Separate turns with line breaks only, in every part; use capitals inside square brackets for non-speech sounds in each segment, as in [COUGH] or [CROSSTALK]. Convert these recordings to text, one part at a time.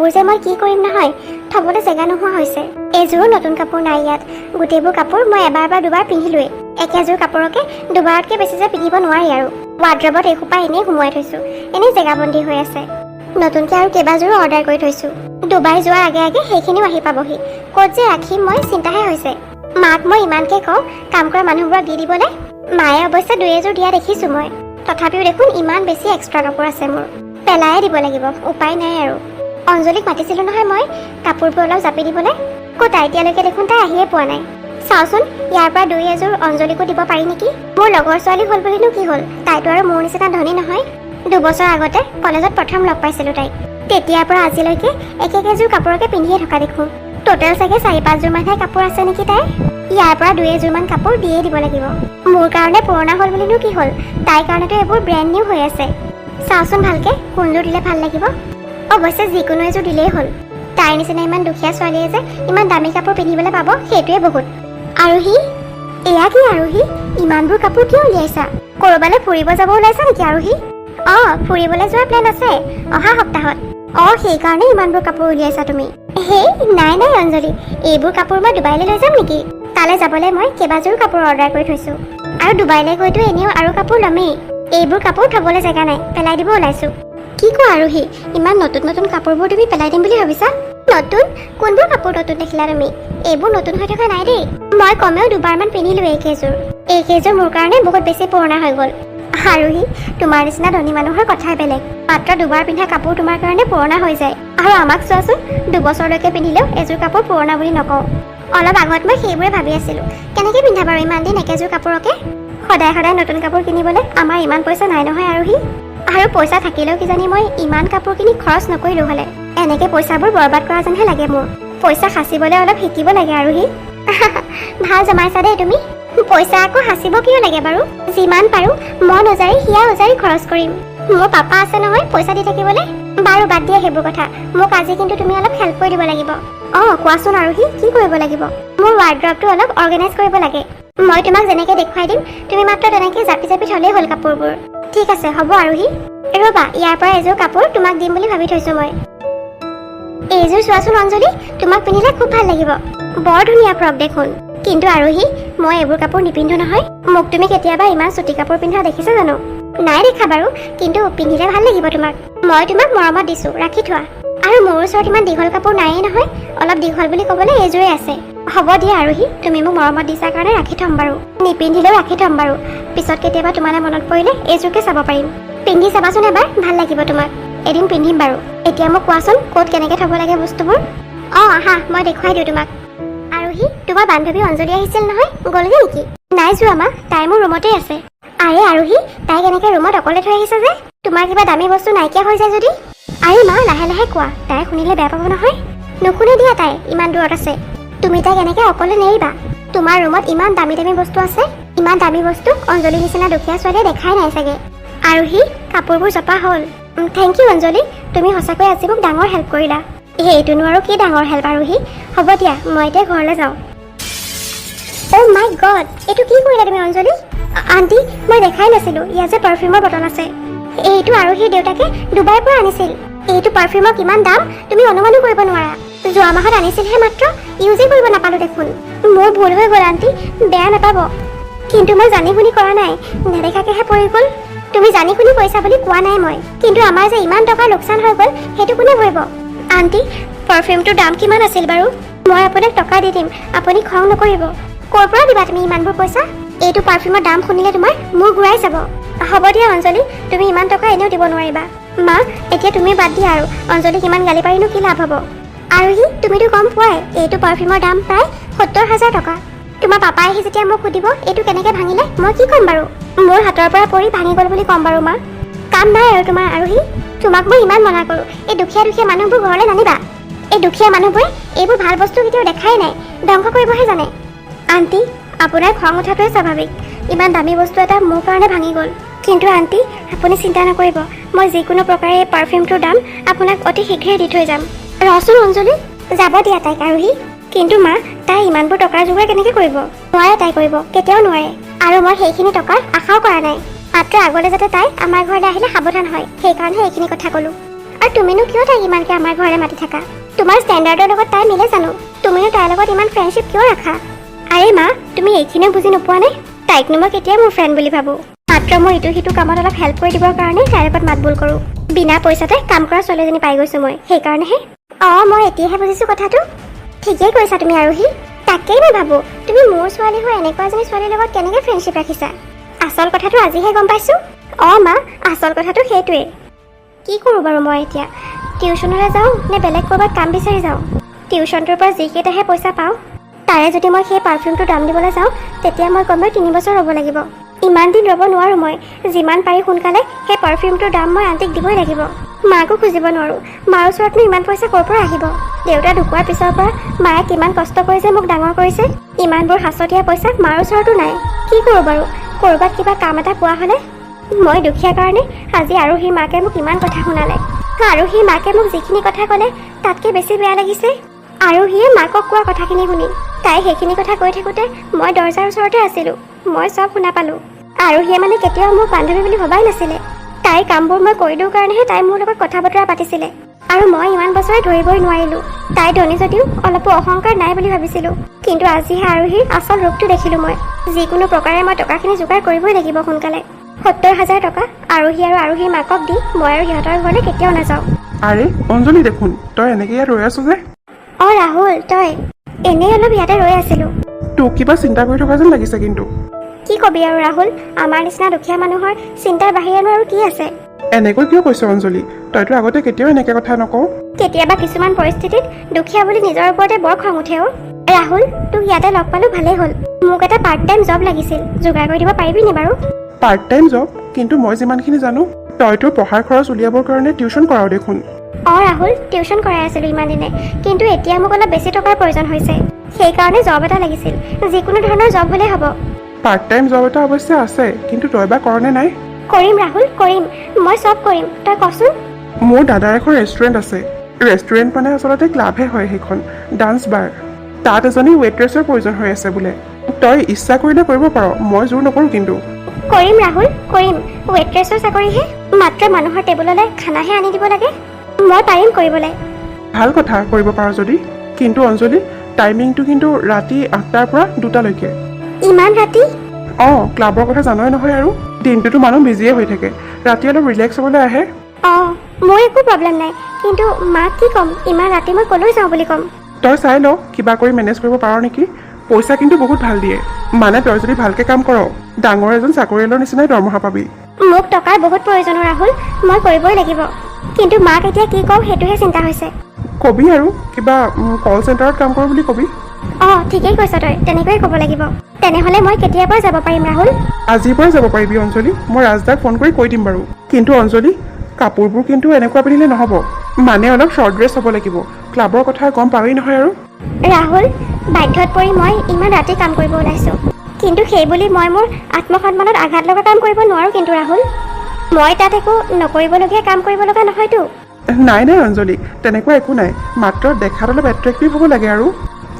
কাপোৰ যে মই কি কৰিম নহয় থবলৈ জেগা নোহোৱা হৈছে। এযোৰো নতুন কাপোৰ নাই ইয়াত। গোটেইবোৰ কাপোৰ মই এবাৰ বা দুবাৰ পিন্ধিলোৱেই। একেযোৰ কাপোৰকে দুবাৰতকৈ বেছি যে পিন্ধিব নোৱাৰি আৰু। ৱাৰ্ড্ৰবত এসোপা এনেই সোমোৱাই থৈছোঁ। এনেই জেগাবন্দী হৈ আছে। নতুনকৈ আৰু কেইবাযোৰো অৰ্ডাৰ কৰি থৈছোঁ। ডুবাই যোৱাৰ আগে আগে সেইখিনিও আহি পাবহি। ক'ত যে ৰাখিম মই চিন্তাহে হৈছে। মাক মই ইমানকৈ কওঁ কাম কৰা মানুহবোৰক দি দিবলৈ মায়ে অৱশ্যে দুই এযোৰ দিয়া দেখিছোঁ মই। তথাপিও দেখোন ইমান বেছি এক্সট্ৰা কাপোৰ আছে মোৰ। পেলায়ে দিব লাগিব উপায় নাই আৰু। অঞ্জলিক মাতিছিলোঁ নহয় মই কাপোৰবোৰ অলপ জাপি দিবলৈ ক'তা এতিয়ালৈকে দেখোন তাই আহিয়ে পোৱা নাই। চাওচোন ইয়াৰ পৰা দুই এযোৰ অঞ্জলিকো দিব পাৰি নেকি? মোৰ লগৰ ছোৱালী হ'ল বুলিনো কি হ'ল? তাইতো আৰু মোৰ নিচিনা ধনী নহয়। দুবছৰ আগতে কলেজত প্ৰথম লগ পাইছিলোঁ তাইক। তেতিয়াৰ পৰা আজিলৈকে একে একেযোৰ কাপোৰকে পিন্ধিয়ে থকা দেখোঁ। টোটেল চাগে চাৰি পাঁচযোৰ মানহে কাপোৰ আছে নেকি তাইৰ? ইয়াৰ পৰা দুই এযোৰমান কাপোৰ দিয়ে দিব লাগিব। মোৰ কাৰণে পুৰণা হ'ল বুলিনো কি হ'ল? তাইৰ কাৰণেতো এইবোৰ ব্ৰেণ্ড নিউ হৈ আছে। চাওচোন ভালকে কোনযোৰ দিলে ভাল লাগিব? অৱশ্যে যিকোনো এযোৰ দিলেই হ'ল। তাইৰ নিচিনা ইমান দুখীয়া ছোৱালীয়ে যে ইমান দামী কাপোৰ পিন্ধিবলৈ পাব সেইটোৱে বহুত। আৰোহী এয়া কি আৰোহী ইমানবোৰ কাপোৰ কিয় উলিয়াইছা? ক'ৰবালৈ ফুৰিব যাব ওলাইছা নেকি আৰোহী অঁ ফুৰিবলৈ যোৱাৰ প্লেন আছে অহা সপ্তাহত। অঁ সেইকাৰণে ইমানবোৰ কাপোৰ উলিয়াইছা তুমি। হেই নাই নাই অঞ্জলি। এইবোৰ কাপোৰ মই ডুবাইলৈ লৈ যাম নেকি? তালৈ যাবলৈ মই কেইবাযোৰো কাপোৰ অৰ্ডাৰ কৰি থৈছোঁ। আৰু ডুবাইলৈ গৈতো এনেও আৰু কাপোৰ ল'মেই। এইবোৰ কাপোৰ থ'বলৈ জেগা নাই পেলাই দিব ওলাইছোঁ। কি কোৱা আৰোহী ইমান নতুন নতুন কাপোৰবোৰ তুমি পেলাই দিম বুলি ভাবিছা? নতুন? কোনবোৰ কাপোৰ নতুন দেখিলা তুমি? এইবোৰ নতুন হৈ থকা নাই দেই। মই কমেও দুবাৰমান পিন্ধিলোঁ এইকেইযোৰ এইকেইযোৰ মোৰ কাৰণে বহুত বেছি পুৰণা হৈ গ'ল। আৰোহী তোমাৰ নিচিনা ধনী মানুহৰ কথাই বেলেগ। মাত্ৰ দুবাৰ পিন্ধা কাপোৰ তোমাৰ কাৰণে পুৰণা হৈ যায়। আৰু আমাক চোৱাচোন দুবছৰলৈকে পিন্ধিলেও এযোৰ কাপোৰ পুৰণা বুলি নকওঁ। অলপ আগত মই সেইবোৰে ভাবি আছিলোঁ। কেনেকৈ পিন্ধা বাৰু ইমান দিন একেযোৰ কাপোৰকে? সদায় সদায় নতুন কাপোৰ কিনিবলৈ আমাৰ ইমান পইচা নাই নহয় আৰোহী আৰু পইচা থাকিলেও কিজানি মই ইমান কাপোৰ কিনি খৰচ নকৰিলোঁ হ'লে। এনেকৈ পইচাবোৰ বৰবাদ কৰা যেনহে লাগে মোৰ। পইচা সাঁচিবলৈ অলপ শিকিব লাগে আৰোহী [LAUGHS] ভাল জমাইছা দেই তুমি। পইচা আকৌ সাঁচিব কিয় লাগে বাৰু? যিমান পাৰোঁ মন উজাৰি হিয়া উজাৰি খৰচ কৰিম। মোৰ পাপা আছে নহয় পইচা দি থাকিবলৈ। বাৰু বাদ দিয়া সেইবোৰ কথা। মোক আজি কিন্তু তুমি অলপ হেল্প কৰি দিব লাগিব। অঁ কোৱাচোন আৰোহী কি কৰিব লাগিব? মোৰ ৱাৰ্ড্ৰপটো অলপ অৰ্গেনাইজ কৰিব লাগে। মই তোমাক যেনেকৈ দেখুৱাই দিম তুমি মাত্ৰ তেনেকৈ জাপি জাপি থ'লেই হ'ল কাপোৰবোৰ। ঠিক আছে হ'ব আৰোহী। ৰ'বা ইয়াৰ পৰা এযোৰ কাপোৰ তোমাক দিম বুলি ভাবি থৈছোঁ মই। এইযোৰ চোৱাচোন অঞ্জলি তোমাক পিন্ধিলে খুব ভাল লাগিব। বৰ ধুনীয়া ফ্ৰক দেখোন। কিন্তু আৰোহী মই এইবোৰ কাপোৰ নিপিন্ধো নহয়। মোক তুমি কেতিয়াবা ইমান চুটি কাপোৰ পিন্ধা দেখিছা জানো? নাই দেখা বাৰু কিন্তু পিন্ধিলে ভাল লাগিব তোমাক। মই তোমাক মৰমত দিছোঁ ৰাখি থোৱা। আৰু মোৰ ওচৰত ইমান দীঘল কাপোৰ নায়েই নহয়। অলপ দীঘল বুলি ক'বলৈ এইযোৰে আছে। হ'ব দিয়া আৰোহী। তুমি মোক মৰমত দিছা কাৰণে ৰাখি থ'ম বাৰু। নিপিন্ধিলেও ৰাখি থ'ম বাৰু। পিছত কেতিয়াবা তোমালৈ মনত পৰিলে এইযোৰকে চাব পাৰিম। পিন্ধি চাবাচোন এবাৰ ভাল লাগিব তোমাক। এদিন পিন্ধিম বাৰু। এতিয়া মোক কোৱাচোন ক'ত কেনেকৈ থ'ব লাগে বস্তুবোৰ? অঁ আহা মই দেখুৱাই দিওঁ তোমাক। আৰোহী তোমাৰ বান্ধৱী অঞ্জলি আহিছিল নহয় গ'লগৈ নেকি? নাই যোৱা মা তাই মোৰ ৰুমতেই আছে। আৰে আৰোহী তাইক এনেকৈ ৰুমত অকলে থৈ আহিছে যে? তোমাৰ কিবা দামী বস্তু নাইকিয়া হৈ যায় যদি? আৰে মা লাহে লাহে কোৱা তাই শুনিলে বেয়া পাব নহয়। নুশুনে দিয়া তাই ইমান দূৰত আছে। তুমি তাইক এনেকৈ অকলে নেৰিবা তোমাৰ ৰুমত ইমান দামী দামী বস্তু আছে। ইমান দামী বস্তু অঞ্জলিৰ নিচিনা দুখীয়া ছোৱালীয়ে দেখাই নাই চাগে। আৰোহী কাপোৰবোৰ জপা হ'ল। Thank you Anjali. তুমি সঁচাকৈ আজি মোক ডাঙৰ হেল্প কৰিলা। এইটোনো আৰু কি ডাঙৰ হেল্প আৰোহী হ'ব দিয়া, মই এতিয়া ঘৰলৈ যাওঁ। অ' মাই গড এইটো কি কৰিলা তুমি অঞ্জলি? আণ্টি মই দেখাই নাছিলোঁ। ইয়াত যে পাৰফিউমৰ বটল আছে। এইটো আৰোহীৰ দেউতাকে ডুবাইৰ পৰা আনিছিল। এইটো পাৰফিউমৰ কিমান দাম? তুমি অনুমানো কৰিব নোৱাৰা। যোৱা মাহত আনিছিলহে মাত্ৰ। ইউজেই কৰিব নাপালোঁ দেখোন। মোৰ ভুল হৈ গ'ল, আণ্টি। বেয়া নাপাব। কিন্তু মই জানি শুনি কৰা নাই। নেদেখাকেহে পৰি গ'ল। তুমি জানি শুনি কৈছা বুলি কোৱা নাই মই। কিন্তু আমাৰ যে ইমান টকাৰ লোকচান হৈ গ'ল, সেইটো কোনে ভৰিব? আণ্টি পাৰফিউমটোৰ দাম কিমান আছিল বাৰু? মই আপোনাক টকা দি দিম। আপুনি খং নকৰিব। ক'ৰ পৰা দিবা তুমি ইমানবোৰ পইচা? এইটো পাৰফিউমৰ দাম শুনিলে তোমাৰ মূৰ ঘূৰাই যাব। হ'ব দিয়া, অঞ্জলি। তুমি ইমান টকা এনেও দিব নোৱাৰিবা। মা, এতিয়া তুমি বাদ দিয়া আৰু। অঞ্জলিক ইমান গালি পাৰিনো কি লাভ হ'ব? আৰু তুমিতো গম পোৱাই, এইটো পাৰফিউমৰ দাম প্ৰায় সত্তৰ হাজাৰ টকা। তোমাৰ পাপাই আহি যেতিয়া মোক সুধিব, এইটো কেনেকৈ ভাঙিলে? মই কি ক'ম বাৰু? মোৰ হাতৰ পৰা পৰি ভাঙি গ'ল বুলি ক'ম বাৰু মা। কাম নাই আৰু তোমাৰ আৰোহী তোমাক মই ইমান মনা কৰোঁ। এই দুখীয়া দুখীয়া মানুহবোৰ ঘৰলৈ নানিবা। এই দুখীয়া মানুহবোৰে এইবোৰ ভালো বস্তু কেতিয়াও দেখাই নাই। ধ্বংস কৰিবহে জানে। আণ্টি, আপোনাৰ খং উঠাটোৱে স্বাভাৱিক। ইমান দামী বস্তু এটা মোৰ কাৰণে ভাঙি গ'ল। কিন্তু আণ্টি, আপুনি চিন্তা নকৰিব। মই যিকোনো প্ৰকাৰে এই পাৰফিউমটোৰ দাম আপোনাক অতি শীঘ্ৰে দি থৈ যাম। ৰচোন অঞ্জলি। যাব দিয়া তাইক আৰোহী কিন্তু মা, তাই ইমানবোৰ টকাৰ যোগাৰ কেনেকৈ কৰিব? নোৱাৰে তাই কৰিব, কেতিয়াও নোৱাৰে। আৰু মই সেইখিনি টকাৰ আশাও কৰা নাই। মাত্ৰ আগলৈ যাতে তাই আমাৰ ঘৰলৈ আহিলে সাৱধান হয়। সেইকাৰণেহে এইখিনি কথা ক'লোঁ। আৰু তুমিনো কিয় তাইক ইমানকৈ আমাৰ ঘৰলৈ মাতি থাকা? তোমাৰ ষ্টেণ্ডাৰ্ডৰ লগত তাই মিলে জানো? তুমিনো তাইৰ লগত ইমান ফ্ৰেণ্ডশ্বিপ কিয় ৰাখা? আৰে মা, তুমি এইখিনিও বুজি নোপোৱা নে? তাইকনো মই কেতিয়াই মোৰ ফ্ৰেণ্ড বুলি ভাবোঁ? মাত্ৰ মই ইটো সিটো কামত অলপ হেল্প কৰি দিবৰ কাৰণে তাইৰ লগত মাত বোল কৰোঁ। বিনা পইচাতে কাম কৰা ছোৱালীজনী পাই গৈছোঁ মই। সেইকাৰণেহে অঁ মই এতিয়াহে বুজিছোঁ কথাটো। ঠিকেই কৈছা তুমি আৰোহী। তাকেই মই ভাবোঁ তুমি মোৰ ছোৱালী হৈ এনেকুৱা এজনী ছোৱালীৰ লগত কেনেকৈ ফ্ৰেণ্ডশ্বিপ ৰাখিছা? আচল কথাটো আজিহে গম পাইছোঁ। অঁ মা আচল কথাটো সেইটোৱেই। কি কৰোঁ বাৰু মই এতিয়া? টিউশ্যনলৈ যাওঁ নে বেলেগ ক'ৰবাত কাম বিচাৰি যাওঁ? টিউশ্যনটোৰ পৰা যিকেইটাহে পইচা পাওঁ তাৰে যদি মই সেই পাৰফিউমটো দাম দিবলৈ যাওঁ তেতিয়া মই কমেও তিনি বছৰ ৰ'ব লাগিব। ইমান দিন ৰ'ব নোৱাৰোঁ মই। যিমান পাৰি সোনকালে সেই পাৰফিউমটোৰ দাম মই আণ্টিক দিবই লাগিব। মাকো খুজিব নোৱাৰোঁ। মাৰ ওচৰতনো ইমান পইচা ক'ৰ পৰা আহিব? দেউতা ঢুকোৱাৰ পিছৰ পৰা মায়ে কিমান কষ্ট কৰি যে মোক ডাঙৰ কৰিছে। ইমানবোৰ সাঁচতীয়া পইচা মাৰ ওচৰতো নাই। কি কৰোঁ বাৰু? ক'ৰবাত কিবা কাম এটা পোৱা হ'লে? মই দুখীয়া কাৰণে আজি আৰু সি মাকে মোক ইমান কথা শুনালে। আৰু সি মাকে মোক যিখিনি কথা ক'লে তাতকৈ বেছি বেয়া লাগিছে। আৰু সিয়ে মাকক কোৱা কথাখিনি শুনি। তাই সেইখিনি কথা কৈ থাকোঁতে মই দৰ্জাৰ ওচৰতে আছিলোঁ। মই চব শুনা পালোঁ। আৰু মানে কেতিয়াও মোক বান্ধৱী বুলি ভবাই নাছিলে। তাইৰ কামবোৰ মই কৰি দিওঁ কাৰণেহে তাই মোৰ লগত কথা বতৰা পাতিছিলে। আৰু মই ইমান বছৰে ধৰিবই নোৱাৰিলোঁ। তাই ধনী যদিও অলপো অহংকাৰ নাই বুলি ভাবিছিলোঁ। কিন্তু আজিহে আৰোহীৰ আচল ৰূপটো দেখিলোঁ মই। যিকোনো প্ৰকাৰে মই টকাখিনি যোগাৰ কৰিবই লাগিব সোনকালে। সত্তৰ হাজাৰ টকা আৰোহী আৰু আৰোহীৰ মাকক দি মই আৰু সিহঁতৰ ঘৰলৈ কেতিয়াও নাযাওঁ।
আৰে অঞ্জলি দেখোন তই এনেকৈ ইয়াত ৰৈ আছ যে?
অঁ ৰাহুল তই। এনেই অলপ ইয়াতে ৰৈ আছিলোঁ।
তোক কিবা চিন্তা কৰি থকা যেন লাগিছে কিন্তু।
কি কবি আৰু ৰাহুল আমাৰ নিচিনা দুখীয়া মানুহৰ চিন্তাৰ বাহিৰেনো আৰু কি আছে?
এনেকৈ কিয় কৈছ অঞ্জলি? তইতো আগতে কেতিয়াও এনেকৈ কথা নকওঁ।
কেতিয়াবা কিছুমান পৰিস্থিতিত দুখীয়া বুলি নিজৰ ওপৰতে বৰ খং উঠে অ' ৰাহুল তোক ইয়াতে লগ পালোঁ ভালেই হ'ল। মোক এটা পাৰ্ট টাইম জব লাগিছিল। যোগাৰ কৰি দিব পাৰিবি নি বাৰু?
পাৰ্ট টাইম জব কিন্তু মই যিমানখিনি জানো তই তোৰ পঢ়াৰ খৰচ উলিয়াবৰ কাৰণে টিউশ্যন কৰাও দেখোন।
অঁ ৰাহুল টিউশ্যন কৰাই আছিলোঁ ইমান দিনে। কিন্তু এতিয়া মোক অলপ বেছি টকাৰ প্ৰয়োজন হৈছে। সেইকাৰণে জব এটা লাগিছিল। যিকোনো ধৰণৰ জব হ'লেই হ'ব।
পাৰ্ট টাইম জব এটা অৱশ্যে আছে কিন্তু তই বা কৰনে নাই?
কৰিম ৰাহুল কৰিম। মই চব কৰিম। তই কচোন?
মোৰ দাদাৰ এখন ৰেষ্টুৰেণ্ট আছে। ৰেষ্টুৰেণ্ট মানে আচলতে ক্লাবহে হয় সেইখন ডান্স বাৰ তাত এজনী ৱেইট্ৰেছৰ প্ৰয়োজন হৈ আছে বোলে। তই ইচ্ছা কৰিলে কৰিব পাৰ মই জোৰ নকৰোঁ কিন্তু।
কৰিম ৰাহুল কৰিম। ৱেইট্ৰেছৰ চাকৰিহে। মাত্ৰ মানুহৰ টেবুললৈ খানাহে আনি দিব লাগে। মই পাৰিম কৰিবলৈ।
ভাল কথা কৰিব পাৰ যদি কিন্তু অঞ্জলি টাইমিংটো কিন্তু ৰাতি আঠটাৰ পৰা দুটালৈকে।
ইমান ৰাতি?
অঁ ক্লাবৰ কথা জানই নহয় আৰু দিনটোতো মানুহ বিজিয়ে হৈ থাকে। ৰাতি অলপ ৰিলেক্স হ'বলৈ আহে।
অঁ মোৰ একো প্ৰব্লেম নাই কিন্তু মাক কি ক'ম ইমান ৰাতি মই ক'লৈ যাওঁ বুলি ক'ম?
তই চাই ল কিবা কৰি মেনেজ কৰিব পাৰ নেকি? পইচা কিন্তু বহুত ভাল দিয়ে। মানে তই যদি ভালকৈ কাম কৰ ডাঙৰ এজন চাকৰিয়ালৰ নিচিনাই দৰমহা পাবি।
মোক টকাৰ বহুত প্ৰয়োজন ৰাহুল মই কৰিবই লাগিব। কিন্তু মাক এতিয়া কি কওঁ সেইটোহে চিন্তা হৈছে।
কবি আৰু কিবা কল চেণ্টাৰত কাম কৰ বুলি কবি।
অঁ ঠিকেই কৈছ তই তেনেকৈয়ে ক'ব লাগিব। তেনেহ'লে মই কেতিয়াৰ পৰা যাব পাৰিম ৰাহুল?
আজিৰ পৰাই যাব পাৰিবি অঞ্জলি মই ৰাজদাক ফোন কৰি কৈ দিম বাৰু। কিন্তু অঞ্জলি কাপোৰবোৰ কিন্তু এনেকুৱা পিন্ধিলে নহ'ব। মানে অলপ শ্বৰ্ট ড্ৰেছ হ'ব লাগিব। ক্লাবৰ কথা গম পাৱেই নহয় আৰু।
ৰাহুল বাধ্যত পৰি মই ইমান ৰাতি কাম কৰিব ওলাইছোঁ। কিন্তু সেইবুলি মই মোৰ আত্মসন্মানত আঘাত লগা কাম কৰিব নোৱাৰোঁ কিন্তু ৰাহুল। মই তাত একো নকৰিবলগীয়া কাম কৰিব লগা নহয়তো।
নাই নাই অঞ্জলি। তেনেকুৱা একো নাই। মাত্ৰ দেখাত অলপ এট্ৰেক্টিভ হ'ব লাগে আৰু।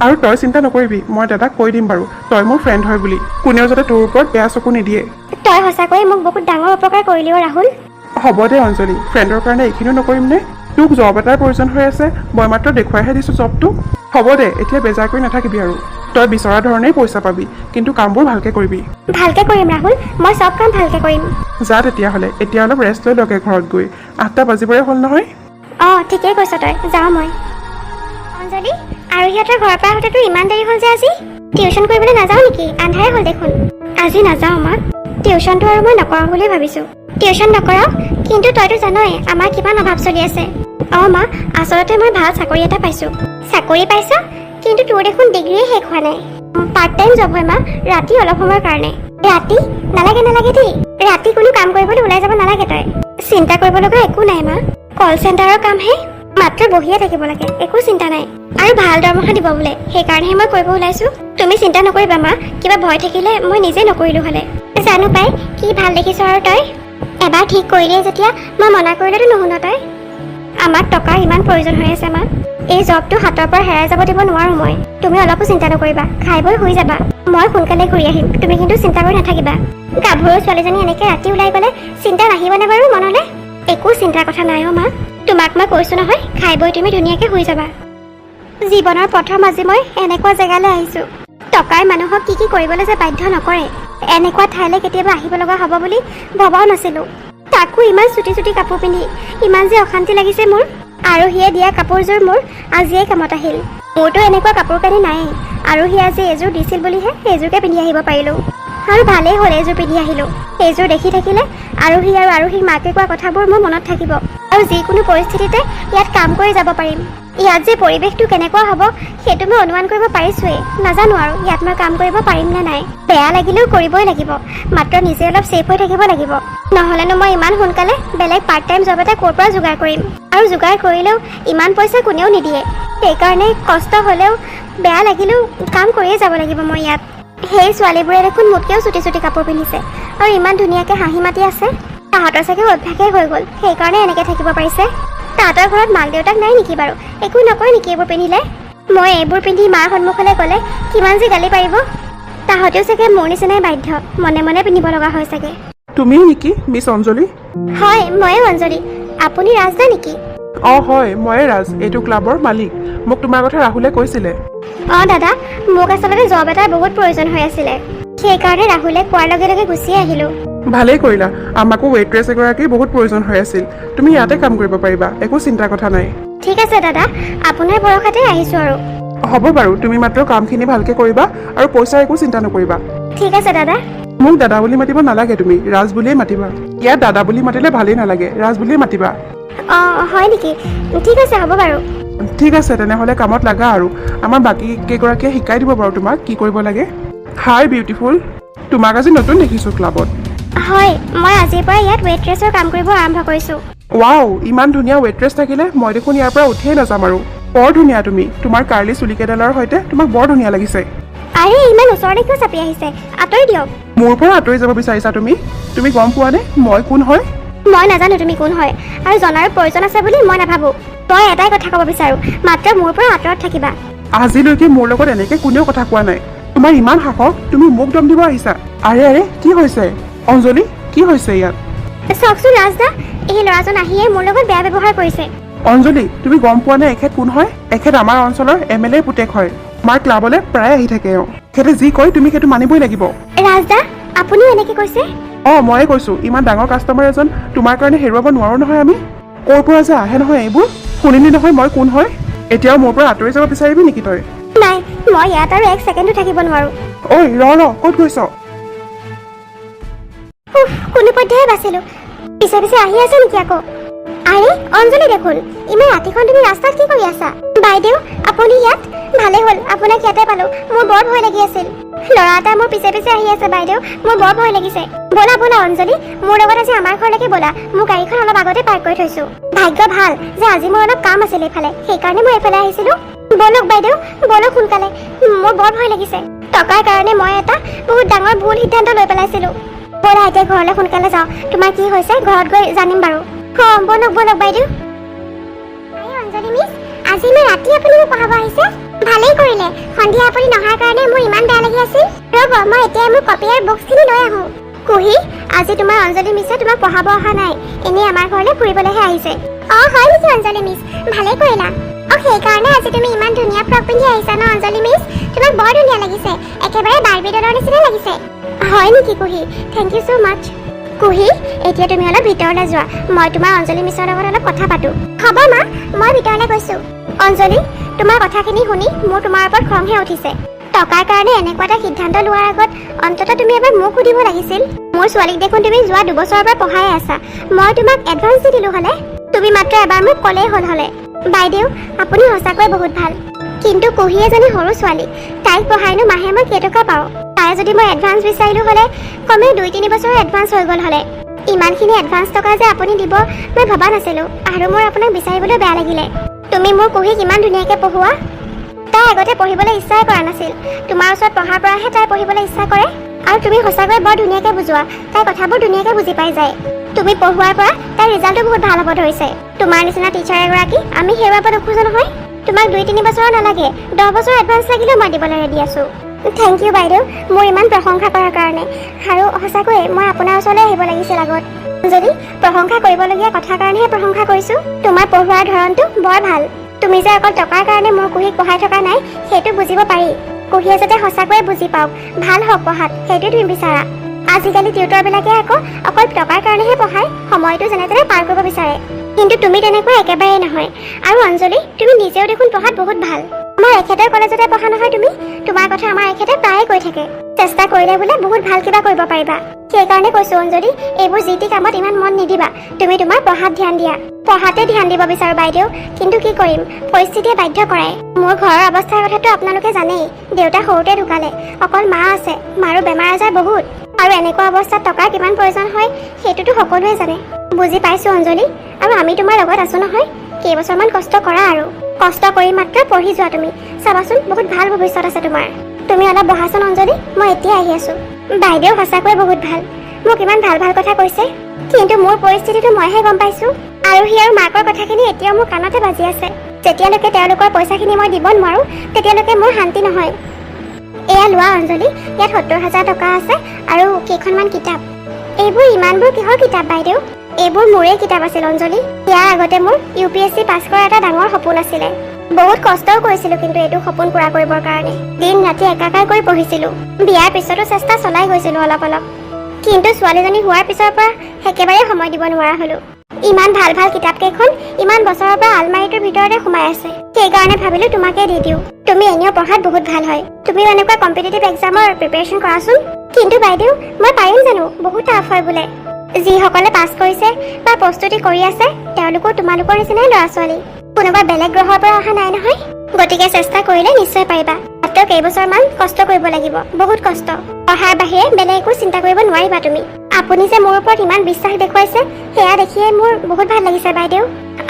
আৰু তই চিন্তা নকৰিবি মই দাদাক কৈ দিম বাৰু। তই মোৰ ফ্ৰেণ্ড হয় বুলি। কোনেও যাতে তোৰ ওপৰত বেয়া চকু নিদিয়ে।
তই সঁচাকৈয়ে মোক বহুত ডাঙৰ উপকাৰ কৰিলি অ' ৰাহুল।
হ'ব দে অঞ্জলি। ফ্ৰেণ্ডৰ কাৰণে এইখিনিও নকৰিম নে? তোক জব এটাৰ প্ৰয়োজন হৈ আছে। মই মাত্ৰ দেখুৱাইহে দিছোঁ জবটো হ'ব দে এতিয়া বেজাৰ কৰি নাথাকিবি আৰু। তই বিচৰা ধৰণেই পইচা পাবি কিন্তু কামবোৰ ভালকৈ কৰিবি।
ভালকৈ কৰিম ৰাহুল মই চব কাম ভালকৈ কৰিম।
যা তেতিয়াহ'লে এতিয়া অলপ ৰেষ্ট লৈ লগে ঘৰত গৈ। আঠটা বাজিবৰে হ'ল নহয়?
অঁ ঠিকেই কৈছ তই যাওঁ মই। অঞ্জলি আৰু সিহঁতৰ ঘৰৰ পৰা আহোঁতেতো ইমান দেৰি হ'ল যে আজি? টিউশ্যন কৰিবলৈ নাযাওঁ নেকি? আন্ধাৰে হ'ল দেখোন। আজি নাযাওঁ মা টিউশ্যনটো আৰু মই নকৰাওঁ বুলিয়ে ভাবিছোঁ। টিউশ্যন নকৰাওঁ কিন্তু তইতো জানই আমাৰ কিমান অভাৱ চলি আছে। অঁ মা আচলতে মই ভাল চাকৰি এটা পাইছোঁ। চাকৰি পাইছ? কিন্তু তোৰ দেখোন ডিগ্ৰীয়ে শেষ হোৱা নাই। পাৰ্ট টাইম জব হয় মা ৰাতি অলপ সময়ৰ কাৰণে। ৰাতি? নালাগে নালাগে দেই। ৰাতি কোনো কাম কৰিবলৈ ওলাই যাব নালাগে তই। চিন্তা কৰিব লগা একো নাই মা। কল চেণ্টাৰৰ কামহে মাত্ৰ বহিয়ে থাকিব লাগে একো চিন্তা নাই। আৰু ভাল দৰমহা দিব বোলে সেইকাৰণেহে মই কৰিব ওলাইছো। তুমি চিন্তা নকৰিবা মা কিবা ভয় থাকিলে মই নিজে নকৰিলো হ'লে। জানো পাই কি ভাল দেখিছ আৰু তই? এবাৰ ঠিক কৰিলিয়ে যেতিয়া মই মনা কৰিলেতো নুশুন তই। আমাক টকাৰ ইমান প্ৰয়োজন হৈ আছে মা। এই জবটো হাতৰ পৰা হেৰাই যাব দিব নোৱাৰো মই। তুমি অলপো চিন্তা নকৰিবা খাই বৈ শুই যাবা। মই সোনকালে ঘূৰি আহিম তুমি কিন্তু চিন্তা কৰি নাথাকিবা। গাভৰু ছোৱালীজনী এনেকে ৰাতি ওলাই গ'লে চিন্তা নাহিবনে বাৰু মনলৈ? একো চিন্তাৰ কথা নাই অ' মা। তোমাক মই কৈছো নহয় খাই বৈ তুমি ধুনীয়াকৈ শুই যাবা। জীৱনৰ প্ৰথম আজি মই এনেকুৱা জেগালৈ আহিছোঁ। টকাই মানুহক কি কি কৰিবলৈ যে বাধ্য নকৰে এনেকুৱা ঠাইলৈ কেতিয়াবা আহিব লগা হ'ব বুলি ভবাও নাছিলোঁ। তাকো ইমান চুটি চুটি কাপোৰ পিন্ধি ইমান যে অশান্তি লাগিছে মোৰ। আৰহীয়ে দিয়া কাপোৰযোৰ মোৰ আজিয়ে কামত আহিল। মোৰতো এনেকুৱা কাপোৰ কানি নায়েই। আৰহীয়ে আজি এযোৰ দিছিল বুলিহে সেইযোৰকে পিন্ধি আহিব পাৰিলোঁ। আৰু ভালেই হ'ল এইযোৰ পিন্ধি আহিলোঁ। এইযোৰ দেখি থাকিলে আৰোহী আৰু আৰোহীৰ মাকে কোৱা কথাবোৰ মোৰ মনত থাকিব। আৰু যিকোনো পৰিস্থিতিতে ইয়াত কাম কৰি যাব পাৰিম। ইয়াত যে পৰিৱেশটো কেনেকুৱা হ'ব সেইটো মই অনুমান কৰিব পাৰিছোৱেই। নাজানো আৰু ইয়াত মই কাম কৰিব পাৰিম নে নাই। বেয়া লাগিলেও কৰিবই লাগিব। মাত্ৰ নিজে অলপ ছেফ হৈ থাকিব লাগিব। নহ'লেনো মই ইমান সোনকালে বেলেগ পাৰ্ট টাইম জব এটা ক'ৰ পৰা যোগাৰ কৰিম? আৰু যোগাৰ কৰিলেও ইমান পইচা কোনেও নিদিয়ে। সেইকাৰণে কষ্ট হ'লেও বেয়া লাগিলেও কাম কৰিয়ে যাব লাগিব মই ইয়াত। সেই ছোৱালীবোৰে দেখোন মোতকৈও চুটি চুটি কাপোৰ পিন্ধিছে। আৰু ইমান ধুনীয়াকৈ হাঁহি মাতি আছে। তাহাঁতৰ চাগে অভ্যাসেই হৈ গ'ল। সেইকাৰণে এনেকৈ থাকিব পাৰিছে। তাহাঁতৰ ঘৰত মাক দেউতাক নাই নেকি বাৰু? একো নকয় নেকি এইবোৰ পিন্ধিলে? মই এইবোৰ পিন্ধি মাৰ সন্মুখলৈ গ'লে কিমান যে গালি পাৰিব? তাহাঁতেও চাগে মোৰ নিচিনাই বাধ্য। মনে মনে পিন্ধিব লগা হয় চাগে।
তুমি নেকি মিছ অঞ্জলি?
হয় ময়ে অঞ্জলি। আপুনি ৰাজদা নেকি?
অঁ হয় ময়ে ৰাজ এইটো ক্লাবৰ মালিক। মোক তোমাৰ কথা ৰাহুলে কৈছিলে।
অঁ দাদা মোক আচলতে জব এটাৰ বহুত প্ৰয়োজন হৈ আছিলে। সেইকাৰণে ৰাহুলে কোৱাৰ লগে লগে গুচিয়ে আহিলোঁ।
ভালেই কৰিলা। আমাকো ৱেইট্ৰেছ এগৰাকীৰ বহুত প্ৰয়োজন হৈ আছিল। তুমি ইয়াতে কাম কৰিব পাৰিবা একো চিন্তাৰ কথা নাই।
ঠিক আছে দাদা। আপোনাৰ ভৰসাতে আহিছোঁ আৰু।
হ'ব বাৰু তুমি মাত্ৰ কামখিনি ভালকৈ কৰিবা আৰু পইচাৰ একো চিন্তা নকৰিবা।
ঠিক আছে দাদা।
মোক দাদা বুলি মাতিব নালাগে তুমি ৰাজ বুলিয়েই মাতিবা। ইয়াত দাদা বুলি মাতিলে ভালেই নালাগে ৰাজ বুলিয়েই মাতিবা।
অঁ হয় নেকি? ঠিক আছে হ'ব বাৰু।
ঠিক আছে তেনেহ'লে কামত লাগা আৰু। আমাৰ বাকী কেইগৰাকীয়ে শিকাই দিব বাৰু তোমাক কি কৰিব লাগে। হাই বিউটিফুল তোমাক আজি নতুন দেখিছোঁ ক্লাবত।
হয় মই আজিৰ পৰা ইয়াত ৱেইট্ৰেছৰ কাম কৰিব আৰম্ভ কৰিছোঁ।
ৱাও ইমান ধুনীয়া ৱেইট্ৰেছ থাকিলে মই দেখোন ইয়াৰ পৰা উঠিয়ে নাযাম আৰু। বৰ ধুনীয়া তুমি তোমাৰ কাৰ্লি চুলিকেইডালৰ সৈতে তোমাক বৰ ধুনীয়া লাগিছে।
আৰে ইমান ওচৰতে কিয় চাপি আহিছে আঁতৰি দিয়ক।
মোৰ পৰা আঁতৰি যাব বিচাৰিছা তুমি? তুমি গম পোৱানে মই কোন হয়?
মই নাজানো তুমি কোন হয় আৰু জনাৰো প্ৰয়োজন আছে বুলি মই নাভাবোঁ। মই এটাই কথা ক'ব বিচাৰোঁ মাত্ৰ মোৰ পৰা আঁতৰত থাকিবা।
আজিলৈকে মোৰ লগত এনেকে কোনেও কথা কোৱা নাই। তোমাৰ ইমান সাহস তুমি মোক দম দিব আহিছা। আৰে আৰে কি হৈছে? অঞ্জলি কি হৈছে ইয়াত?
চাওকচোন ৰাজদা এই ল'ৰাজন আহিয়ে মোৰ লগত বেয়া ব্যৱহাৰ কৰিছে।
অঞ্জলি তুমি গম পোৱা নে এখেত কোন হয়? এখেত আমাৰ অঞ্চলৰ এম এল এ পুতেক হয়। আমাৰ ক্লাবলৈ প্ৰায় আহি থাকে এওঁ এখেতে যি কয় তুমি সেইটো মানিবই লাগিব।
ৰাজদা আপুনিও এনেকৈ কৈছে?
অঁ ময়ে কৈছোঁ ইমান ডাঙৰ কাষ্টমাৰ এজন তোমাৰ কাৰণে হেৰুৱাব নোৱাৰো নহয় আমি। ক'ৰ পৰা যে আহে নহয় এইবোৰ? শুনিলি নহয় মই কোন হয়? এতিয়াও মোৰ পৰা আঁতৰি যাব বিচাৰিবি নেকি তই?
নাই মই ইয়াত আৰু এক ছেকেণ্ডো থাকিব নোৱাৰোঁ।
ঐ ৰ ৰ ক'ত গৈছ?
কোনোপধ্যেহে বাচিলোঁ। পিছে পিছে আহি আছে নেকি আকৌ? আৰে অঞ্জলি দেখোন ইমান ৰাতিখন তুমি ৰাস্তাত কি কৰি আছা? বাইদেউ আপুনি ইয়াত? ভালে হ'ল আপোনাক ইয়াতে পালোঁ মোৰ বৰ ভয় লাগি আছিল। ল'ৰা এটা মোৰ পিছে পিছে আহি আছে বাইদেউ মোৰ বৰ ভয় লাগিছে। ব'লা ব'লা অঞ্জলি মোৰ লগত আজি আমাৰ ঘৰলৈকে ব'লা মোৰ গাড়ীখন অলপ আগতে পাৰ্ক কৰি থৈছোঁ। ভাগ্য ভাল যে আজি মোৰ অলপ কাম আছিল এইফালে সেইকাৰণে মই এইফালে আহিছিলোঁ। ব'লক বাইদেউ ব'লক সোনকালে মোৰ বৰ ভয় লাগিছে। টকাৰ কাৰণে মই এটা বহুত ডাঙৰ ভুল সিদ্ধান্ত লৈ পেলাইছিলোঁ। ব'লা এতিয়া ঘৰলৈ সোনকালে যাওঁ। তোমাৰ কি হৈছে? ঘৰত গৈ জানিম বাৰু। অঁ ব'লক ব'লক বাইদেউ। আজি ইমান ৰাতি আপুনি মোক পঢ়াব আহিছে। ভালেই কৰিলে। সন্ধিয়া আপুনি নহাৰ কাৰণে মোৰ ইমান বেয়া লাগি আছিল। ৰ'ব মই এতিয়া মোৰ কপি আৰু বুকছখিনি লৈ আহোঁ। কুহি আজি তোমাৰ অঞ্জলি মিছে তোমাক পঢ়াব অহা নাই। এনেই আমাৰ ঘৰলৈ ফুৰিবলৈহে আহিছে। অঁ হয় নেকি অঞ্জলি মিছ? ভালেই কৰিলা। অঁ সেইকাৰণে আজি তুমি ইমান ধুনীয়া ফ্ৰক পিন্ধি আহিছা ন অঞ্জলি মিছ? তোমাক বৰ ধুনীয়া লাগিছে। একেবাৰে বাৰ্বি ডলৰ নিচিনা লাগিছে। হয় নেকি কুহি? থেংক ইউ ছ' মাছ কুহি এতিয়া তুমি অলপ ভিতৰলৈ যোৱা। মই তোমাৰ অঞ্জলি মিছৰ লগত অলপ কথা পাতোঁ। হ'ব মা মই ভিতৰলৈ গৈছোঁ। অঞ্জলি তোমাৰ কথাখিনি শুনি মোৰ তোমাৰ ওপৰত খংহে উঠিছে। টকাৰ কাৰণে এনেকুৱা এটা সিদ্ধান্ত লোৱাৰ আগত অন্ততঃ তুমি এবাৰ মোক সুধিব লাগিছিল। মোৰ ছোৱালীক দেখোন তুমি যোৱা দুবছৰৰ পৰা পঢ়াই আছা। মই তোমাক এডভান্স দি দিলোঁ হ'লে। তুমি মাত্ৰ এবাৰ মোক ক'লেই হ'ল হ'লে। বাইদেউ আপুনি সঁচাকৈ বহুত ভাল। কিন্তু কুহি এজনী সৰু ছোৱালী। তাইক পঢ়াইনো মাহে মই কেইটকা পাওঁ। তাই যদি মই এডভান্স বিচাৰিলোঁ হ'লে কমেও দুই তিনি বছৰৰ এডভান্স হৈ গ'ল হ'লে। ইমানখিনি এডভান্স টকা যে আপুনি দিব মই ভবা নাছিলোঁ। আৰু মোৰ আপোনাক বিচাৰিবলৈ বেয়া লাগিলে। তুমি মোৰ কুহিক ইমান ধুনীয়াকৈ পঢ়োৱা? তাই আগতে পঢ়িবলৈ ইচ্ছাই কৰা নাছিল। তোমাৰ ওচৰত পঢ়াৰ পৰাহে তাই পঢ়িবলৈ ইচ্ছা কৰে। আৰু তুমি সঁচাকৈ বৰ ধুনীয়াকৈ বুজোৱা। তাই কথাবোৰ ধুনীয়াকৈ বুজি পাই যায়। তুমি পঢ়োৱাৰ পৰা তাইৰ ৰিজাল্টো বহুত ভাল হ'ব ধৰিছে। তোমাৰ নিচিনা টিচাৰ এগৰাকী আমি হেৰুৱাব নোখোজো নহয়। তোমাক দুই তিনি বছৰৰ নালাগে। দহ বছৰ এডভান্স লাগিলেও মই দিবলৈ ৰেডি আছোঁ। থেংক ইউ বাইদেউ। মোৰ ইমান প্ৰশংসা কৰাৰ কাৰণে। আৰু সঁচাকৈয়ে মই আপোনাৰ ওচৰলৈ আহিব লাগিছিল আগত। যদি প্ৰশংসা কৰিবলগীয়া কথাৰ কাৰণেহে প্ৰশংসা কৰিছোঁ তোমাৰ পঢ়োৱাৰ ধৰণটো বৰ ভাল। তুমি যে অকল টকাৰ কাৰণে মোৰ কুহিক পঢ়াই থকা নাই সেইটো বুজিব পাৰি। কুহিয়ে যাতে সঁচাকৈয়ে বুজি পাওক। ভাল হওক পঢ়াত সেইটো তুমি বিচাৰা। আজিকালি টিউটৰবিলাকে আকৌ অকল টকাৰ কাৰণেহে পঢ়ায় সময়টো যেনে তেনে পাৰ কৰিব বিচাৰে। কিন্তু তুমি তেনেকুৱা একেবাৰেই নহয়। আৰু অঞ্জলি তুমি নিজেও দেখোন পঢ়াত বহুত ভাল। আমাৰ এখেতৰ কলেজতে পঢ়া নহয় তুমি? তোমাৰ কথা আমাৰ এখেতে প্ৰায়ে কৈ থাকে। চেষ্টা কৰিলে বোলে বহুত ভাল কিবা কৰিব পাৰিবা। সেইকাৰণে কৈছো অঞ্জলি এইবোৰ যি টি কামত ইমান মন নিদিবা। তুমি তোমাৰ পঢ়াত ধ্যান দিয়া। পঢ়াতে ধ্যান দিব বিচাৰো বাইদেউ। কিন্তু কি কৰিম? পৰিস্থিতিয়ে বাধ্য কৰায়। মোৰ ঘৰৰ অৱস্থাৰ কথাটো আপোনালোকে জানেই। দেউতা সৰুতে ঢুকালে। অকল মা আছে। মাৰো বেমাৰ আজাৰ বহুত। আৰু এনেকুৱা অৱস্থাত টকাৰ কিমান প্ৰয়োজন হয় সেইটোতো সকলোৱে জানে। বুজি পাইছো অঞ্জলি। আৰু আমি তোমাৰ লগত আছো নহয়। কেইবছৰমান কষ্ট কৰা আৰু। কষ্ট কৰি মাত্ৰ পঢ়ি যোৱা তুমি। চাবাচোন বহুত ভাল ভৱিষ্যত আছে তোমাৰ। তুমি অলপ বহাচোন অঞ্জলি। মই এতিয়া আহি আছো। বাইদেউ সঁচাকৈ বহুত ভাল। মোক ইমান ভাল ভাল কথা কৈছে। কিন্তু মোৰ পৰিস্থিতিটো মইহে গম পাইছো। আৰু সি আৰু মাকৰ কথাখিনি এতিয়াও মোৰ কাণতে বাজি আছে। যেতিয়ালৈকে তেওঁলোকৰ পইচাখিনি মই দিব নোৱাৰো তেতিয়ালৈকে মোৰ শান্তি নহয়। এয়া লোৱা অঞ্জলি ইয়াত সত্তৰ হাজাৰ টকা আছে আৰু কেইখনমান কিতাপ। এইবোৰ ইমানবোৰ কিহৰ কিতাপ বাইদেউ? এইবোৰ মোৰে কিতাপ আছিল অঞ্জলি। ইয়াৰ আগতে মোৰ U P S C pass কৰা এটা ডাঙৰ সপোন আছিলে। বহুত কষ্টও কৰিছিলো কিন্তু এইটো সপোন পূৰা কৰিবৰ কাৰণে। দিন ৰাতি একাকাৰ কৰি পঢ়িছিলো। বিয়াৰ পিছতো চেষ্টা চলাই গৈছিলো অলপ অলপ। কিন্তু ছোৱালীজনী হোৱাৰ পিছৰ পৰা একেবাৰে সময় দিব নোৱাৰা হলো। ইমান ভালো ভালো কিতাপ কেইখন ইমান বছৰৰ পৰা আলমাৰিটোৰ ভিতৰতে সোমাই আছে। সেইকাৰণে ভাবিলো তোমাকে দি দিওঁ। তুমি এনেও পঢ়াত বহুত ভালো হয়। তুমি এনেকুৱা কম্পিটিটিভ এক্সামৰ প্ৰিপেৰেশ্যন কৰাচোন। কিন্তু বাইদেউ, মই পাৰিম জানো? বহুত টাফ হয় বোলে। যিসকলে পাছ কৰিছে বা প্ৰস্তুতি কৰি আছে, তেওঁলোকো তোমালোকৰ নিচিনাই ল'ৰা ছোৱালী কোনোবা বেলেগ গ্ৰহৰ পৰা অহা নাই নহয়। গতিকে চেষ্টা কৰিলে নিশ্চয় পাৰিবা। মাত্ৰ কেইবছৰমান কষ্ট কৰিব লাগিব বহুত কষ্ট। পঢ়াৰ বাহিৰে বেলেগ একো চিন্তা কৰিব নোৱাৰিবা তুমি। আপুনি যে মোৰ ওপৰত ইমান বিশ্বাস দেখুৱাইছে সেয়া দেখিয়ে মোৰ বহুত ভাল লাগিছে বাইদেউ।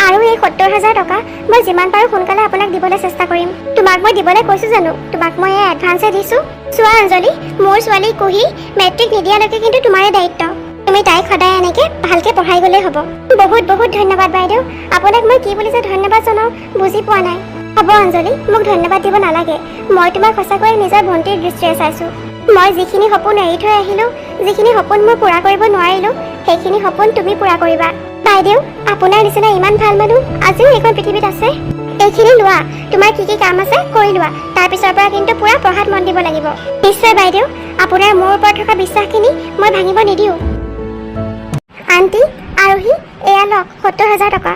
আৰু এই সত্তৰ হাজাৰ টকা মই যিমান পাৰোঁ সোনকালে আপোনাক দিবলৈ চেষ্টা কৰিম। তোমাক মই দিবলৈ কৈছো জানো? তোমাক মই এই এডভান্সে দিছো। চোৱা অঞ্জলি মোৰ ছোৱালী কুহি মেট্ৰিক নিদিয়ালৈকে কিন্তু তোমাৰে দায়িত্ব। তুমি তাইক সদায় এনেকে ভালকে পঢ়াই গ'লেই হ'ব। বহুত বহুত ধন্যবাদ বাইদেউ। আপোনাক মই কি বুলি যে ধন্যবাদ জনাওঁ বুজি পোৱা নাই। হ'ব অঞ্জলি মোক ধন্যবাদ দিব নালাগে। মই তোমাক সঁচাকৈয়ে নিজৰ ভণ্টিৰ দৃষ্টিৰে চাইছোঁ। মই যিখিনি সপোন এৰি থৈ আহিলোঁ যিখিনি সপোন মই পূৰা কৰিব নোৱাৰিলোঁ সেইখিনি সপোন তুমি পূৰা কৰিবা। বাইদেউ আপোনাৰ নিচিনা ইমান ভাল মানুহ আজিও এইখন পৃথিৱীত আছে। এইখিনি লোৱা তোমাৰ কি কি কাম আছে কৰি লোৱা। তাৰপিছৰ পৰা কিন্তু পূৰা পঢ়াত মন দিব লাগিব। নিশ্চয় বাইদেউ আপোনাৰ মোৰ ওপৰত থকা বিশ্বাসখিনি মই ভাঙিব নিদিওঁ। আণ্টি আৰোহী এয়া লওক সত্তৰ হাজাৰ টকা।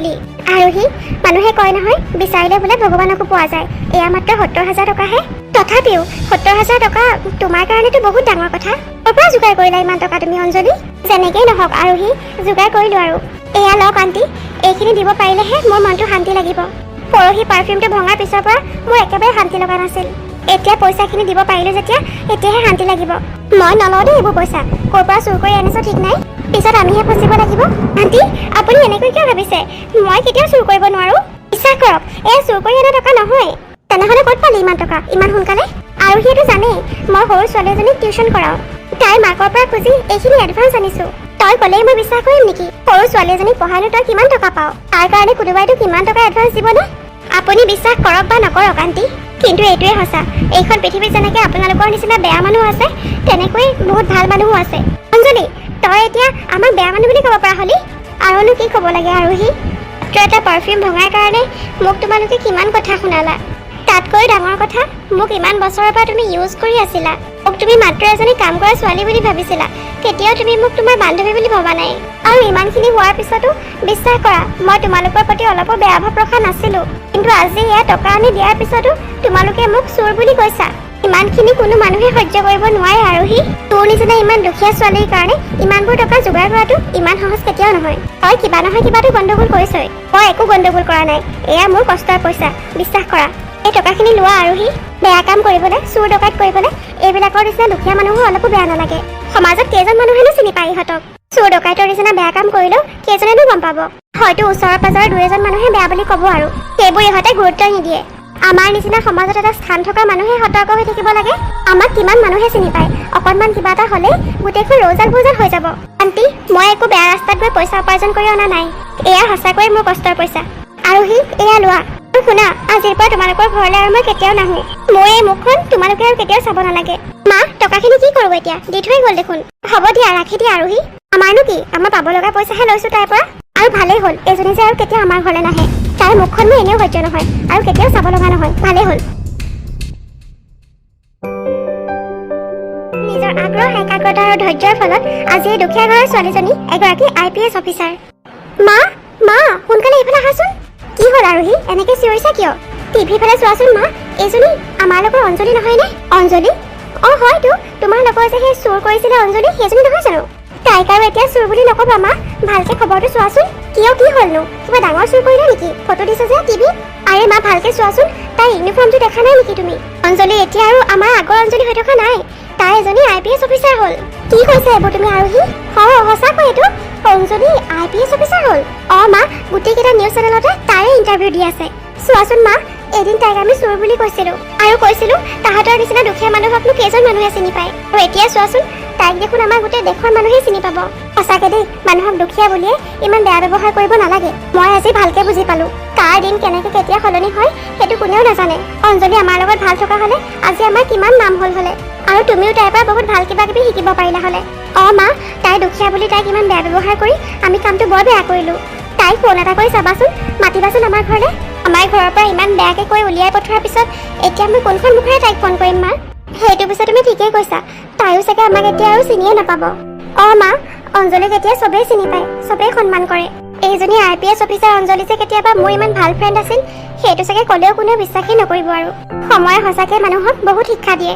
কৰিলি। আৰোহী মানুহে কয় নহয় বিচাৰিলে বোলে ভগৱানকো পোৱা যায়। এয়া মাত্ৰ সত্তৰ হাজাৰ টকাহে। তথাপিও সত্তৰ হাজাৰ টকা তোমাৰ কাৰণেতো বহুত ডাঙৰ কথা। ক'ৰ পৰা যোগাৰ কৰিলা ইমান টকা তুমি অঞ্জলি? যেনেকেই নহওক আৰোহী যোগাৰ কৰিলোঁ আৰু। এয়া লওক আণ্টি এইখিনি দিব পাৰিলেহে মোৰ মনটো শান্তি লাগিব। পৰহি পাৰফিউমটো ভঙাৰ পিছৰ পৰা মোৰ একেবাৰে শান্তি লগা নাছিল। এতিয়া পইচাখিনি দিব পাৰিলো যেতিয়া এতিয়াহে শান্তি লাগিব। মই নলওঁ দেই এইবোৰ পইচা। ক'ৰ পৰা চুৰ কৰি আনিছো ঠিক নাই? পিছত আমিহে ফচিব লাগিব। আণ্টি আপুনি এনেকৈ কিয় ভাবিছে? মই কেতিয়াও চুৰ কৰিব নোৱাৰো। বিশ্বাস কৰক, এয়া চুৰ কৰি অনা টকা নহয়। তেনেহ'লে ক'ত পালি ইমান টকা? ইমান সোনকালে? আৰু সেইটো জানেই, মই সৰু ছোৱালী এজনীক টিউশ্যন কৰাওঁ। তাইৰ মাকৰ পৰা খুজি এইখিনি এডভান্স আনিছো। তই ক'লেই মই বিশ্বাস কৰিম নেকি? সৰু ছোৱালী এজনীক পঢ়াইনো তই কিমান টকা পাৱ? তাৰ কাৰণে কোনোবাইতো কিমান টকা এডভান্স দিবনে আপুনি বিশ্বাস কৰক বা নকৰক আণ্টি কিন্তু এইটোৱে সঁচা। এইখন পৃথিৱীত যেনেকৈ আপোনালোকৰ নিচিনা বেয়া মানুহ আছে তেনেকৈ বহুত ভালো মানুহো আছে। তই এতিয়া আমাক বেয়া মানুহ বুলি ক'ব পৰা হ'লি? আৰুনো কি ক'ব লাগে আৰোহী? মাত্ৰ এটা পাৰফিউম ভঙাৰ কাৰণে মোক তোমালোকে কিমান কথা শুনালা? তাতকৈ ডাঙৰ কথা, মোক ইমান বছৰৰ পৰা তুমি ইউজ কৰি আছিলা। মোক তুমি মাত্ৰ এজনী কাম কৰা ছোৱালী বুলি ভাবিছিলা। কেতিয়াও তুমি মোক তোমাৰ বান্ধৱী বুলি ভবা নাই। আৰু ইমানখিনি হোৱাৰ পিছতো বিশ্বাস কৰা, মই তোমালোকৰ প্ৰতি অলপো বেয়া ভাৱ ৰখা নাছিলোঁ। কিন্তু আজি এয়া টকা আনি দিয়াৰ পিছতো তোমালোকে মোক চোৰ বুলি কৈছা। ইমানখিনি কোনো মানুহে সহ্য কৰিব নোৱাৰে আৰোহী তোৰ নিচিনা ইমান দুখীয়া ছোৱালীৰ কাৰণে ইমানবোৰ টকা যোগাৰ কৰাটো ইমান সহজ কেতিয়াও নহয়। তই কিবা নহয় কিবাটো গণ্ডগোল কৰিছই। মই একো গণ্ডগোল কৰা নাই। এয়া মোৰ কষ্টৰ পইচা। বিশ্বাস কৰা। এই টকাখিনি লোৱা আৰোহী বেয়া কাম কৰিবলৈ চুৰ ডকাইত কৰিবলৈ এইবিলাকৰ নিচিনা দুখীয়া মানুহো অলপো বেয়া নালাগে। সমাজত কেইজন মানুহেনো চিনি পায় ইহঁতক। চুৰ ডকাইতৰ নিচিনা বেয়া কাম কৰিলেও কেইজনেনো গম পাব। হয়তো ওচৰৰ পাজৰৰ দুই এজন মানুহে বেয়া বুলি ক'ব আৰু। সেইবোৰ ইহঁতে গুৰুত্ব নিদিয়ে। আমাৰ নিচিনা সমাজত এটা স্থান থকা মানুহে সতৰ্ক হৈ থাকিব লাগে। আমাক কিমান মানুহে চিনি পায়। অকণমান কিবা এটা হ'লেই গোটেইখন ৰৌজাল ভৌজাল হৈ যাব। আণ্টি মই একো বেয়া ৰাস্তাত গৈ পইচা উপাৰ্জন কৰি অনা নাই। এয়া সঁচাকৈয়ে মোৰ কষ্টৰ পইচা। আৰোহী এয়া লোৱা। শুনা আজিৰ পৰা তোমালোকৰ ঘৰলৈ আৰু মই কেতিয়াও নাহো। মই এই মুখখন তোমালোকে আৰু কেতিয়াও চাব নালাগে। মা টকাখিনি কি কৰো এতিয়া? দি থৈ গ'ল দেখোন। হ'ব দিয়া ৰাখি দিয়া আৰোহী। আমাৰনো কি? আমাৰ পাব লগা পইচাহে লৈছো তাইৰ পৰা। আৰু ভালেই হ'ল। এজনী যে আৰু কেতিয়াও আমাৰ ঘৰলৈ নাহে। তাইৰ মুখখন মোৰ এনেও সহ্য নহয় আৰু কেতিয়াও চাব লগা নহয়। ভালেই হ'ল। নিজৰ আগ্ৰহ একাগ্ৰতা আৰু ধৈৰ্যৰ ফলত আজি এই দুখীয়া ঘৰৰ ছোৱালীজনী এগৰাকী আই পি এছ অফিচাৰ। মা মা সোনকালে এইফালে আহাচোন। কি হ'ল আৰোহী? এনেকে চিঞৰিছা কিয়? টিভি ফালে চোৱাচোন মা এইজনী আমাৰ লগৰ অঞ্জলি নহয়নে? অঞ্জলি? অঁ হয়তো তোমাৰ লগৰ যে সেই চুৰ কৰিছিলে অঞ্জলি সেইজনী নহয় জানো? তাইক আৰু এতিয়া চুৰ বুলি নকবা মা ভালকে খবৰটো চোৱাচোন। কিয় কি হ'লনো কিবা ডাঙৰ চুৰ কৰিলে নেকি? ফটো দিছে যে টিভিত আৰে মা ভালকে চোৱাচোন। তাইৰ ইউনিফৰ্মটো দেখা নাই নেকি তুমি? অঞ্জলি এতিয়া আৰু আমাৰ আগৰ অঞ্জলি হৈ থকা নাই। তাই এজনী আই পি এছ অফিচাৰ হ'ল। কি কৈছে এইবোৰ তুমি আৰোহী হয় সঁচাকৈ এইটো? Anjali I P S officer হ'ল? অঁ মা গোটেইকেইটা নিউজ চেনেলতে তাৰে ইণ্টাৰভিউ দি আছে। চোৱাচোন মা এদিন তাইক আমি চোৰ বুলি কৈছিলো। আৰু কৈছিলো, তাহাঁতৰ নিচিনা দুখীয়া মানুহকনো কেইজন মানুহে চিনি পায়। আৰু এতিয়া চোৱাচোন, তাইক দেখোন আমাৰ গোটেই দেশৰ মানুহে চিনি পাব। সঁচাকে দেই, মানুহক দুখীয়া বুলিয়ে ইমান বেয়া ব্যৱহাৰ কৰিব নালাগে। মই আজি ভালকে বুজি পালো। কাৰ দিন কেনেকে কেতিয়া সলনি হয়, সেইটো কোনেও নাজানে। অঞ্জলি আমাৰ লগত ভালো থকা হলে, আজি আমাৰ কিমান নাম হ'ল হলে। আৰু তুমিও তাইৰ পৰা বহুত ভালো কিবা কিবি শিকিব পাৰিলা হলে। অঁ, মা, তাই দুখীয়া বুলি তাইক ইমান বেয়া ব্যৱহাৰ কৰি আমি কামটো বৰ বেয়া কৰিলো। তাইক ফোন এটা কৰি চাবাচোন, মাতিবাচোন আমাৰ ঘৰলৈ। আমাৰ ঘৰৰ পৰা ইমান বেয়াকে কৈ উলিয়াই পঠোৱাৰ পিছত এতিয়া মই কোনখন মুখেৰে তাইক ফোন কৰিম মা? সেইটো পিছত তুমি ঠিকেই কৈছা। তাইও চাগে আমাক এতিয়া আৰু চিনিয়ে নাপাব। অঁ মা অঞ্জলিক এতিয়া চবেই চিনি পায় চবেই সন্মান কৰে। এইজনী I P S officer Anjali যে কেতিয়াবা মোৰ ইমান ভাল ফ্ৰেণ্ড আছিল সেইটো চাগে ক'লেও কোনেও বিশ্বাসেই নকৰিব আৰু। সময়ে সঁচাকৈ মানুহক বহুত শিক্ষা দিয়ে।